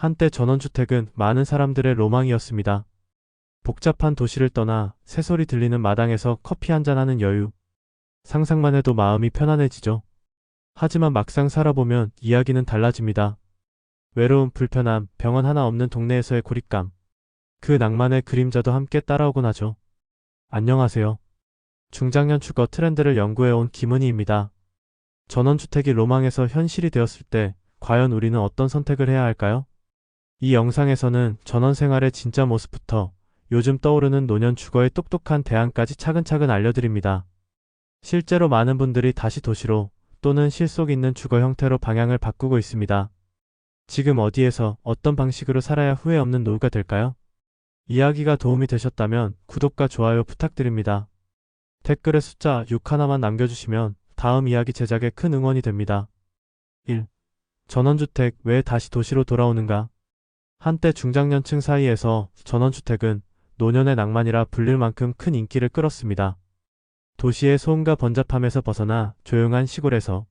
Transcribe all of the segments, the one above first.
한때 전원주택은 많은 사람들의 로망이었습니다. 복잡한 도시를 떠나 새소리 들리는 마당에서 커피 한잔하는 여유. 상상만 해도 마음이 편안해지죠. 하지만 막상 살아보면 이야기는 달라집니다. 외로움, 불편함, 병원 하나 없는 동네에서의 고립감. 그 낭만의 그림자도 함께 따라오곤 하죠. 안녕하세요. 중장년 주거 트렌드를 연구해온 김은희입니다. 전원주택이 로망에서 현실이 되었을 때 과연 우리는 어떤 선택을 해야 할까요? 이 영상에서는 전원 생활의 진짜 모습부터 요즘 떠오르는 노년 주거의 똑똑한 대안까지 차근차근 알려드립니다. 실제로 많은 분들이 다시 도시로 또는 실속 있는 주거 형태로 방향을 바꾸고 있습니다. 지금 어디에서 어떤 방식으로 살아야 후회 없는 노후가 될까요? 이야기가 도움이 되셨다면 구독과 좋아요 부탁드립니다. 댓글에 숫자 6 하나만 남겨주시면 다음 이야기 제작에 큰 응원이 됩니다. 1. 전원주택 왜 다시 도시로 돌아오는가? 한때 중장년층 사이에서 전원주택은 노년의 낭만이라 불릴 만큼 큰 인기를 끌었습니다. 도시의 소음과 번잡함에서 벗어나 조용한 시골에서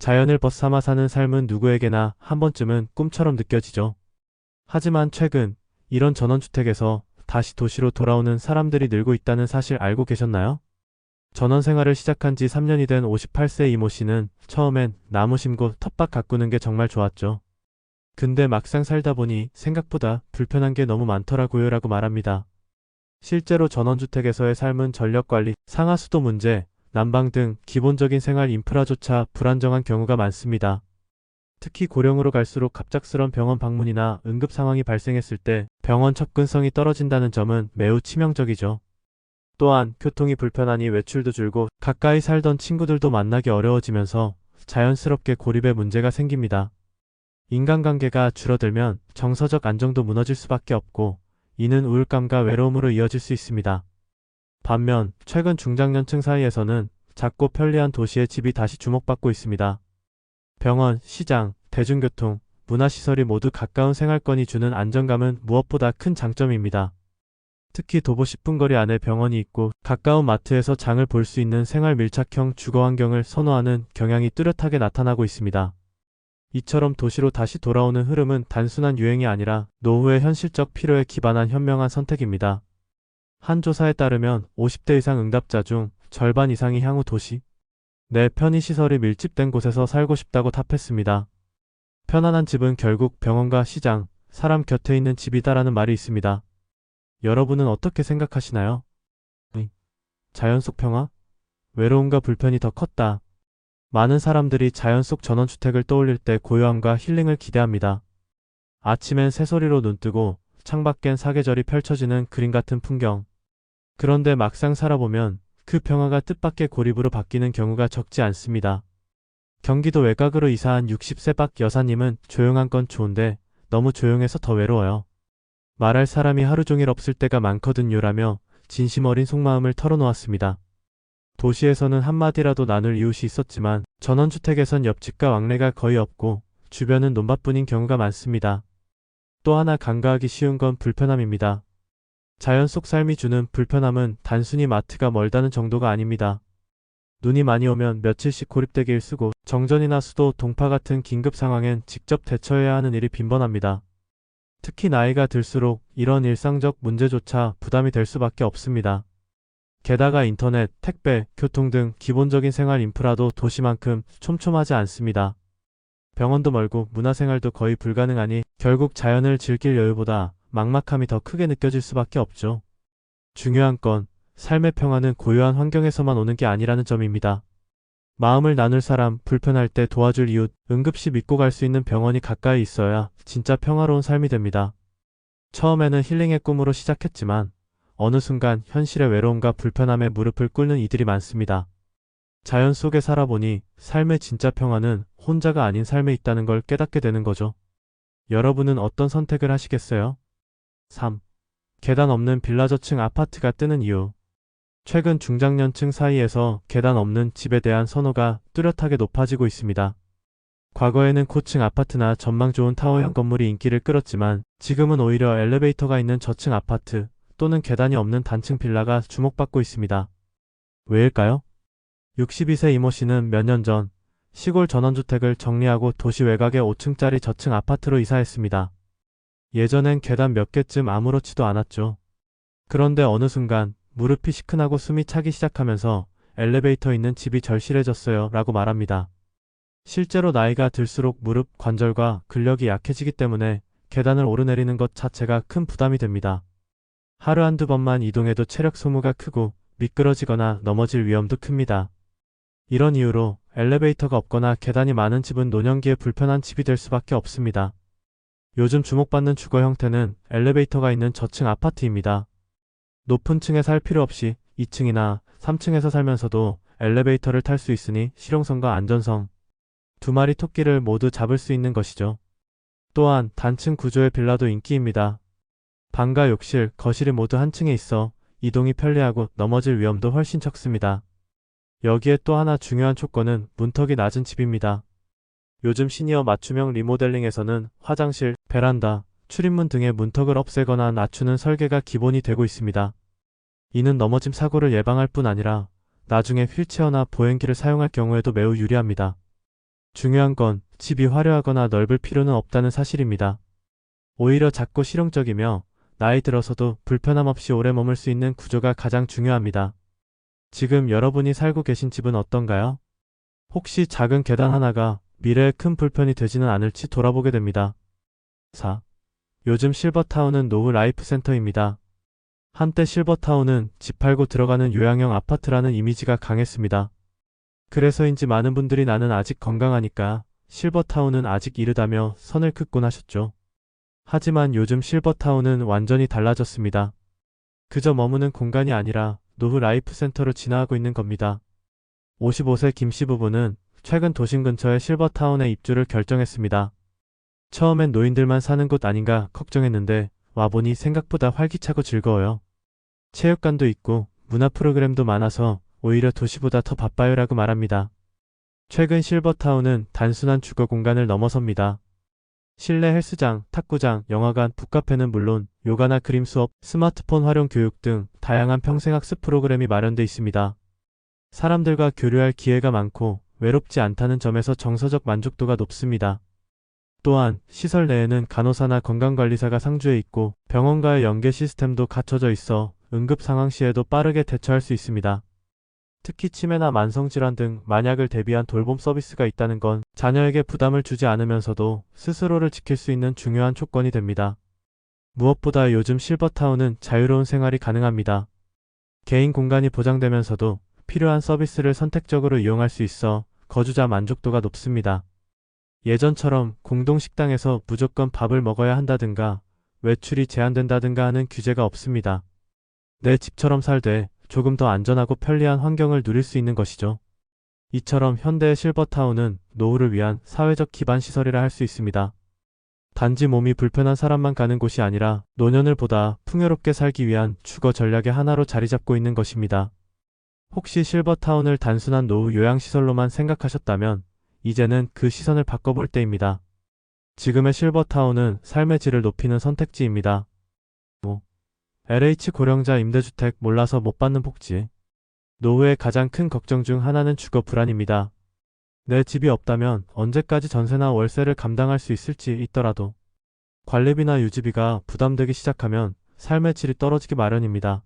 자연을 벗삼아 사는 삶은 누구에게나 한 번쯤은 꿈처럼 느껴지죠. 하지만 최근 이런 전원주택에서 다시 도시로 돌아오는 사람들이 늘고 있다는 사실 알고 계셨나요? 전원 생활을 시작한 지 3년이 된 58세 이모 씨는 처음엔 나무 심고 텃밭 가꾸는 게 정말 좋았죠. 근데 막상 살다 보니 생각보다 불편한 게 너무 많더라고요 라고 말합니다. 실제로 전원주택에서의 삶은 전력관리, 상하수도 문제, 난방 등 기본적인 생활 인프라조차 불안정한 경우가 많습니다. 특히 고령으로 갈수록 갑작스런 병원 방문이나 응급 상황이 발생했을 때 병원 접근성이 떨어진다는 점은 매우 치명적이죠. 또한 교통이 불편하니 외출도 줄고 가까이 살던 친구들도 만나기 어려워지면서 자연스럽게 고립의 문제가 생깁니다. 인간관계가 줄어들면 정서적 안정도 무너질 수밖에 없고 이는 우울감과 외로움으로 이어질 수 있습니다. 반면 최근 중장년층 사이에서는 작고 편리한 도시의 집이 다시 주목받고 있습니다. 병원, 시장, 대중교통, 문화시설이 모두 가까운 생활권이 주는 안정감은 무엇보다 큰 장점입니다. 특히 도보 10분 거리 안에 병원이 있고 가까운 마트에서 장을 볼 수 있는 생활 밀착형 주거 환경을 선호하는 경향이 뚜렷하게 나타나고 있습니다. 이처럼 도시로 다시 돌아오는 흐름은 단순한 유행이 아니라 노후의 현실적 필요에 기반한 현명한 선택입니다. 한 조사에 따르면 50대 이상 응답자 중 절반 이상이 향후 도시 내 편의시설이 밀집된 곳에서 살고 싶다고 답했습니다. 편안한 집은 결국 병원과 시장, 사람 곁에 있는 집이다라는 말이 있습니다. 여러분은 어떻게 생각하시나요? 자연 속 평화? 외로움과 불편이 더 컸다. 많은 사람들이 자연 속 전원주택을 떠올릴 때 고요함과 힐링을 기대합니다. 아침엔 새소리로 눈뜨고 창밖엔 사계절이 펼쳐지는 그림 같은 풍경. 그런데 막상 살아보면 그 평화가 뜻밖의 고립으로 바뀌는 경우가 적지 않습니다. 경기도 외곽으로 이사한 60세 박 여사님은 조용한 건 좋은데 너무 조용해서 더 외로워요. 말할 사람이 하루 종일 없을 때가 많거든요라며 진심 어린 속마음을 털어놓았습니다. 도시에서는 한마디라도 나눌 이웃이 있었지만 전원주택에선 옆집과 왕래가 거의 없고 주변은 논밭뿐인 경우가 많습니다. 또 하나 간과하기 쉬운 건 불편함입니다. 자연 속 삶이 주는 불편함은 단순히 마트가 멀다는 정도가 아닙니다. 눈이 많이 오면 며칠씩 고립되게 일쓰고 정전이나 수도, 동파 같은 긴급 상황엔 직접 대처해야 하는 일이 빈번합니다. 특히 나이가 들수록 이런 일상적 문제조차 부담이 될 수밖에 없습니다. 게다가 인터넷, 택배, 교통 등 기본적인 생활 인프라도 도시만큼 촘촘하지 않습니다. 병원도 멀고 문화생활도 거의 불가능하니 결국 자연을 즐길 여유보다 막막함이 더 크게 느껴질 수밖에 없죠. 중요한 건 삶의 평화는 고요한 환경에서만 오는 게 아니라는 점입니다. 마음을 나눌 사람, 불편할 때 도와줄 이웃, 응급시 믿고 갈 수 있는 병원이 가까이 있어야 진짜 평화로운 삶이 됩니다. 처음에는 힐링의 꿈으로 시작했지만 어느 순간 현실의 외로움과 불편함에 무릎을 꿇는 이들이 많습니다. 자연 속에 살아보니 삶의 진짜 평화는 혼자가 아닌 삶에 있다는 걸 깨닫게 되는 거죠. 여러분은 어떤 선택을 하시겠어요? 3. 계단 없는 빌라 저층 아파트가 뜨는 이유. 최근 중장년층 사이에서 계단 없는 집에 대한 선호가 뚜렷하게 높아지고 있습니다. 과거에는 고층 아파트나 전망 좋은 타워형 건물이 인기를 끌었지만 지금은 오히려 엘리베이터가 있는 저층 아파트 또는 계단이 없는 단층 빌라가 주목받고 있습니다. 왜일까요? 62세 이모 씨는 몇 년 전 시골 전원주택을 정리하고 도시 외곽의 5층짜리 저층 아파트로 이사했습니다. 예전엔 계단 몇 개쯤 아무렇지도 않았죠. 그런데 어느 순간 무릎이 시큰하고 숨이 차기 시작하면서 엘리베이터 있는 집이 절실해졌어요 라고 말합니다. 실제로 나이가 들수록 무릎 관절과 근력이 약해지기 때문에 계단을 오르내리는 것 자체가 큰 부담이 됩니다. 하루 한두 번만 이동해도 체력 소모가 크고 미끄러지거나 넘어질 위험도 큽니다. 이런 이유로 엘리베이터가 없거나 계단이 많은 집은 노년기에 불편한 집이 될 수밖에 없습니다. 요즘 주목받는 주거 형태는 엘리베이터가 있는 저층 아파트입니다. 높은 층에 살 필요 없이 2층이나 3층에서 살면서도 엘리베이터를 탈 수 있으니 실용성과 안전성, 두 마리 토끼를 모두 잡을 수 있는 것이죠. 또한 단층 구조의 빌라도 인기입니다. 방과 욕실, 거실이 모두 한 층에 있어 이동이 편리하고 넘어질 위험도 훨씬 적습니다. 여기에 또 하나 중요한 조건은 문턱이 낮은 집입니다. 요즘 시니어 맞춤형 리모델링에서는 화장실, 베란다, 출입문 등의 문턱을 없애거나 낮추는 설계가 기본이 되고 있습니다. 이는 넘어짐 사고를 예방할 뿐 아니라 나중에 휠체어나 보행기를 사용할 경우에도 매우 유리합니다. 중요한 건 집이 화려하거나 넓을 필요는 없다는 사실입니다. 오히려 작고 실용적이며 나이 들어서도 불편함 없이 오래 머물 수 있는 구조가 가장 중요합니다. 지금 여러분이 살고 계신 집은 어떤가요? 혹시 작은 계단 하나가 미래에 큰 불편이 되지는 않을지 돌아보게 됩니다. 4. 요즘 실버타운은 노후 라이프 센터입니다. 한때 실버타운은 집 팔고 들어가는 요양형 아파트라는 이미지가 강했습니다. 그래서인지 많은 분들이 나는 아직 건강하니까 실버타운은 아직 이르다며 선을 긋곤 하셨죠. 하지만 요즘 실버타운은 완전히 달라졌습니다. 그저 머무는 공간이 아니라 노후 라이프 센터로 진화하고 있는 겁니다. 55세 김씨 부부는 최근 도심 근처의 실버타운에 입주를 결정했습니다. 처음엔 노인들만 사는 곳 아닌가 걱정했는데 와보니 생각보다 활기차고 즐거워요. 체육관도 있고 문화 프로그램도 많아서 오히려 도시보다 더 바빠요라고 말합니다. 최근 실버타운은 단순한 주거 공간을 넘어섭니다. 실내 헬스장, 탁구장, 영화관, 북카페는 물론 요가나 그림 수업, 스마트폰 활용 교육 등 다양한 평생학습 프로그램이 마련돼 있습니다. 사람들과 교류할 기회가 많고 외롭지 않다는 점에서 정서적 만족도가 높습니다. 또한 시설 내에는 간호사나 건강관리사가 상주해 있고 병원과의 연계 시스템도 갖춰져 있어 응급 상황 시에도 빠르게 대처할 수 있습니다. 특히 치매나 만성질환 등 만약을 대비한 돌봄 서비스가 있다는 건 자녀에게 부담을 주지 않으면서도 스스로를 지킬 수 있는 중요한 조건이 됩니다. 무엇보다 요즘 실버타운은 자유로운 생활이 가능합니다. 개인 공간이 보장되면서도 필요한 서비스를 선택적으로 이용할 수 있어 거주자 만족도가 높습니다. 예전처럼 공동식당에서 무조건 밥을 먹어야 한다든가 외출이 제한된다든가 하는 규제가 없습니다. 내 집처럼 살되 조금 더 안전하고 편리한 환경을 누릴 수 있는 것이죠. 이처럼 현대의 실버타운은 노후를 위한 사회적 기반 시설이라 할 수 있습니다. 단지 몸이 불편한 사람만 가는 곳이 아니라 노년을 보다 풍요롭게 살기 위한 주거 전략의 하나로 자리 잡고 있는 것입니다. 혹시 실버타운을 단순한 노후 요양시설로만 생각하셨다면 이제는 그 시선을 바꿔볼 때입니다. 지금의 실버타운은 삶의 질을 높이는 선택지입니다. 5. LH 고령자 임대주택 몰라서 못 받는 복지. 노후의 가장 큰 걱정 중 하나는 주거 불안입니다. 내 집이 없다면 언제까지 전세나 월세를 감당할 수 있을지 있더라도 관리비나 유지비가 부담되기 시작하면 삶의 질이 떨어지기 마련입니다.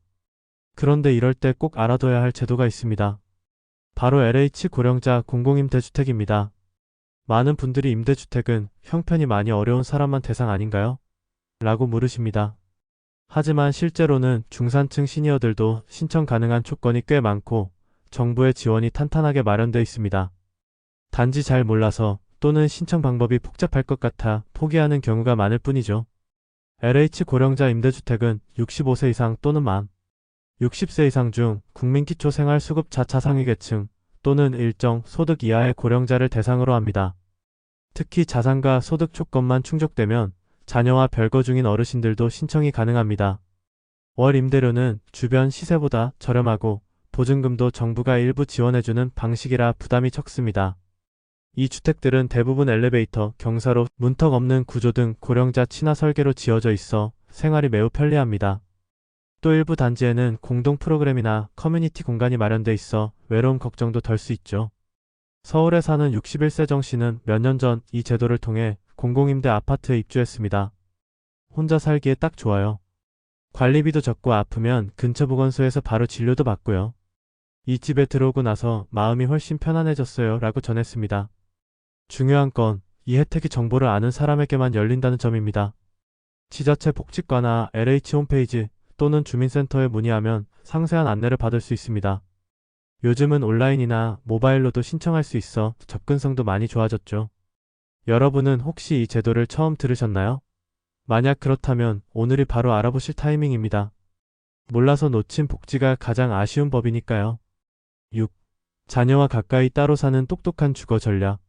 그런데 이럴 때 꼭 알아둬야 할 제도가 있습니다. 바로 LH 고령자 공공임대주택입니다. 많은 분들이 임대주택은 형편이 많이 어려운 사람만 대상 아닌가요? 라고 물으십니다. 하지만 실제로는 중산층 시니어들도 신청 가능한 조건이 꽤 많고 정부의 지원이 탄탄하게 마련되어 있습니다. 단지 잘 몰라서 또는 신청 방법이 복잡할 것 같아 포기하는 경우가 많을 뿐이죠. LH 고령자 임대주택은 65세 이상 또는 만 60세 이상 중 국민기초생활수급 자차 상위계층 또는 일정 소득 이하의 고령자를 대상으로 합니다. 특히 자산과 소득 조건만 충족되면 자녀와 별거 중인 어르신들도 신청이 가능합니다. 월 임대료는 주변 시세보다 저렴하고 보증금도 정부가 일부 지원해주는 방식이라 부담이 적습니다. 이 주택들은 대부분 엘리베이터, 경사로, 문턱 없는 구조 등 고령자 친화 설계로 지어져 있어 생활이 매우 편리합니다. 또 일부 단지에는 공동 프로그램이나 커뮤니티 공간이 마련돼 있어 외로움 걱정도 덜 수 있죠. 서울에 사는 61세 정 씨는 몇 년 전 이 제도를 통해 공공임대 아파트에 입주했습니다. 혼자 살기에 딱 좋아요. 관리비도 적고 아프면 근처 보건소에서 바로 진료도 받고요. 이 집에 들어오고 나서 마음이 훨씬 편안해졌어요. 라고 전했습니다. 중요한 건 이 혜택이 정보를 아는 사람에게만 열린다는 점입니다. 지자체 복지과나 LH 홈페이지 또는 주민센터에 문의하면 상세한 안내를 받을 수 있습니다. 요즘은 온라인이나 모바일로도 신청할 수 있어 접근성도 많이 좋아졌죠. 여러분은 혹시 이 제도를 처음 들으셨나요? 만약 그렇다면 오늘이 바로 알아보실 타이밍입니다. 몰라서 놓친 복지가 가장 아쉬운 법이니까요. 6. 자녀와 가까이 따로 사는 똑똑한 주거 전략.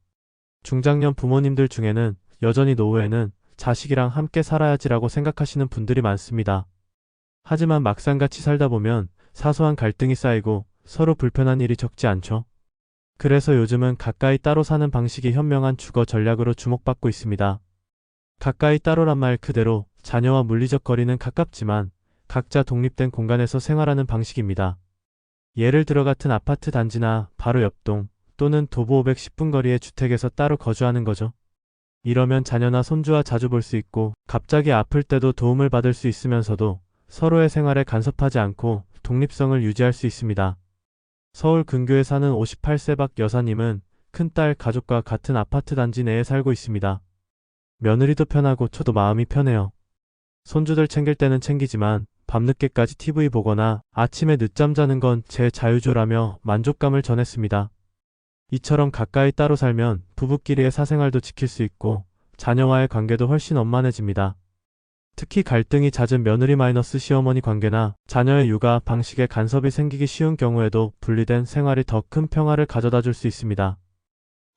중장년 부모님들 중에는 여전히 노후에는 자식이랑 함께 살아야지라고 생각하시는 분들이 많습니다. 하지만 막상 같이 살다 보면 사소한 갈등이 쌓이고 서로 불편한 일이 적지 않죠. 그래서 요즘은 가까이 따로 사는 방식이 현명한 주거 전략으로 주목받고 있습니다. 가까이 따로란 말 그대로 자녀와 물리적 거리는 가깝지만 각자 독립된 공간에서 생활하는 방식입니다. 예를 들어 같은 아파트 단지나 바로 옆동 또는 도보 510분 거리의 주택에서 따로 거주하는 거죠. 이러면 자녀나 손주와 자주 볼 수 있고 갑자기 아플 때도 도움을 받을 수 있으면서도 서로의 생활에 간섭하지 않고 독립성을 유지할 수 있습니다. 서울 근교에 사는 58세 박 여사님은 큰딸 가족과 같은 아파트 단지 내에 살고 있습니다. 며느리도 편하고 저도 마음이 편해요. 손주들 챙길 때는 챙기지만 밤늦게까지 TV 보거나 아침에 늦잠 자는 건 제 자유조라며 만족감을 전했습니다. 이처럼 가까이 따로 살면 부부끼리의 사생활도 지킬 수 있고 자녀와의 관계도 훨씬 원만해집니다. 특히 갈등이 잦은 며느리 마이너스 시어머니 관계나 자녀의 육아 방식에 간섭이 생기기 쉬운 경우에도 분리된 생활이 더 큰 평화를 가져다 줄 수 있습니다.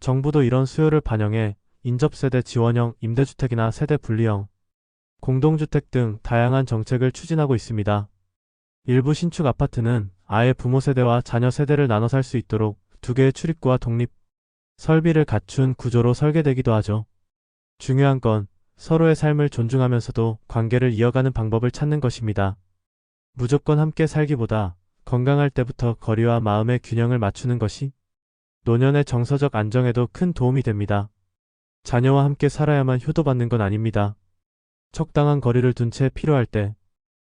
정부도 이런 수요를 반영해 인접세대 지원형 임대주택이나 세대 분리형, 공동주택 등 다양한 정책을 추진하고 있습니다. 일부 신축 아파트는 아예 부모 세대와 자녀 세대를 나눠 살 수 있도록 두 개의 출입구와 독립, 설비를 갖춘 구조로 설계되기도 하죠. 중요한 건 서로의 삶을 존중하면서도 관계를 이어가는 방법을 찾는 것입니다. 무조건 함께 살기보다 건강할 때부터 거리와 마음의 균형을 맞추는 것이 노년의 정서적 안정에도 큰 도움이 됩니다. 자녀와 함께 살아야만 효도받는 건 아닙니다. 적당한 거리를 둔 채 필요할 때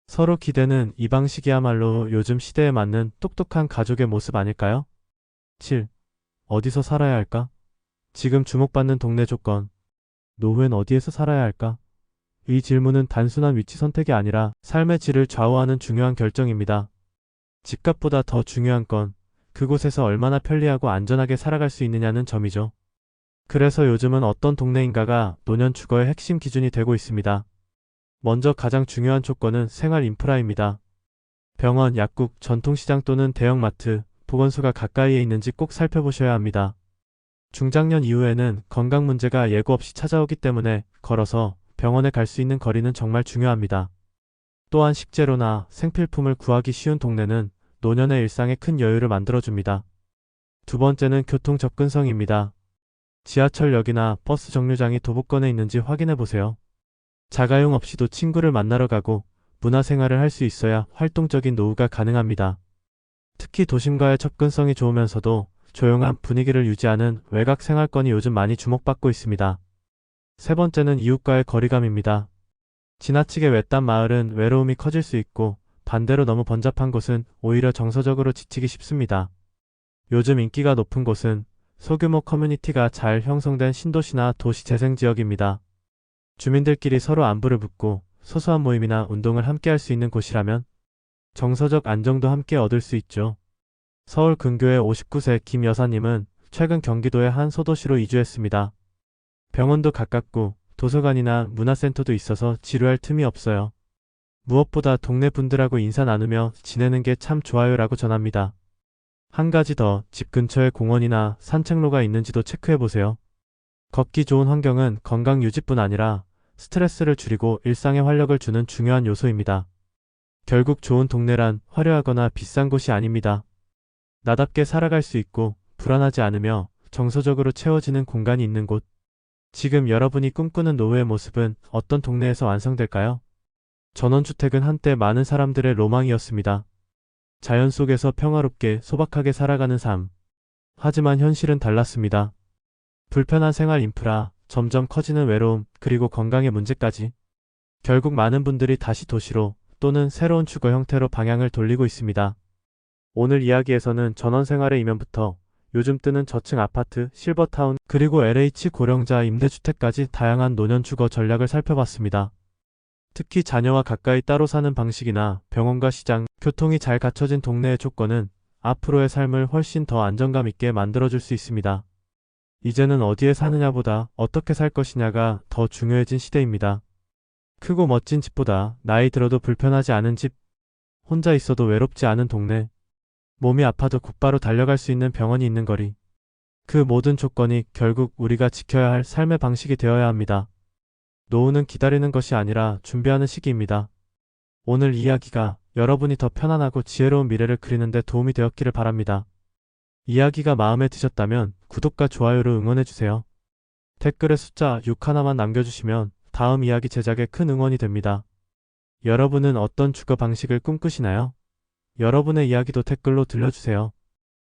서로 기대는 이 방식이야말로 요즘 시대에 맞는 똑똑한 가족의 모습 아닐까요? 7. 어디서 살아야 할까? 지금 주목받는 동네 조건. 노후엔 어디에서 살아야 할까? 이 질문은 단순한 위치 선택이 아니라 삶의 질을 좌우하는 중요한 결정입니다. 집값보다 더 중요한 건 그곳에서 얼마나 편리하고 안전하게 살아갈 수 있느냐는 점이죠. 그래서 요즘은 어떤 동네인가가 노년 주거의 핵심 기준이 되고 있습니다. 먼저 가장 중요한 조건은 생활 인프라입니다. 병원, 약국, 전통시장 또는 대형마트, 보건소가 가까이에 있는지 꼭 살펴보셔야 합니다. 중장년 이후에는 건강 문제가 예고 없이 찾아오기 때문에 걸어서 병원에 갈 수 있는 거리는 정말 중요합니다. 또한 식재료나 생필품을 구하기 쉬운 동네는 노년의 일상에 큰 여유를 만들어줍니다. 두 번째는 교통 접근성입니다. 지하철역이나 버스 정류장이 도보권에 있는지 확인해 보세요. 자가용 없이도 친구를 만나러 가고 문화생활을 할 수 있어야 활동적인 노후가 가능합니다. 특히 도심과의 접근성이 좋으면서도 조용한 분위기를 유지하는 외곽 생활권이 요즘 많이 주목받고 있습니다. 세 번째는 이웃과의 거리감입니다. 지나치게 외딴 마을은 외로움이 커질 수 있고 반대로 너무 번잡한 곳은 오히려 정서적으로 지치기 쉽습니다. 요즘 인기가 높은 곳은 소규모 커뮤니티가 잘 형성된 신도시나 도시 재생 지역입니다. 주민들끼리 서로 안부를 묻고 소소한 모임이나 운동을 함께 할 수 있는 곳이라면 정서적 안정도 함께 얻을 수 있죠. 서울 근교의 59세 김 여사님은 최근 경기도의 한 소도시로 이주했습니다. 병원도 가깝고 도서관이나 문화센터도 있어서 지루할 틈이 없어요. 무엇보다 동네 분들하고 인사 나누며 지내는 게 참 좋아요라고 전합니다. 한 가지 더 집 근처에 공원이나 산책로가 있는지도 체크해 보세요. 걷기 좋은 환경은 건강 유지뿐 아니라 스트레스를 줄이고 일상에 활력을 주는 중요한 요소입니다. 결국 좋은 동네란 화려하거나 비싼 곳이 아닙니다. 나답게 살아갈 수 있고 불안하지 않으며 정서적으로 채워지는 공간이 있는 곳. 지금 여러분이 꿈꾸는 노후의 모습은 어떤 동네에서 완성될까요? 전원주택은 한때 많은 사람들의 로망이었습니다. 자연 속에서 평화롭게 소박하게 살아가는 삶. 하지만 현실은 달랐습니다. 불편한 생활 인프라, 점점 커지는 외로움, 그리고 건강의 문제까지. 결국 많은 분들이 다시 도시로 또는 새로운 주거 형태로 방향을 돌리고 있습니다. 오늘 이야기에서는 전원 생활의 이면부터 요즘 뜨는 저층 아파트, 실버타운, 그리고 LH 고령자 임대주택까지 다양한 노년 주거 전략을 살펴봤습니다. 특히 자녀와 가까이 따로 사는 방식이나 병원과 시장, 교통이 잘 갖춰진 동네의 조건은 앞으로의 삶을 훨씬 더 안정감 있게 만들어줄 수 있습니다. 이제는 어디에 사느냐보다 어떻게 살 것이냐가 더 중요해진 시대입니다. 크고 멋진 집보다 나이 들어도 불편하지 않은 집, 혼자 있어도 외롭지 않은 동네, 몸이 아파도 곧바로 달려갈 수 있는 병원이 있는 거리. 그 모든 조건이 결국 우리가 지켜야 할 삶의 방식이 되어야 합니다. 노후는 기다리는 것이 아니라 준비하는 시기입니다. 오늘 이야기가 여러분이 더 편안하고 지혜로운 미래를 그리는데 도움이 되었기를 바랍니다. 이야기가 마음에 드셨다면 구독과 좋아요를 응원해주세요. 댓글에 숫자 6 하나만 남겨주시면 다음 이야기 제작에 큰 응원이 됩니다. 여러분은 어떤 주거 방식을 꿈꾸시나요? 여러분의 이야기도 댓글로 들려주세요.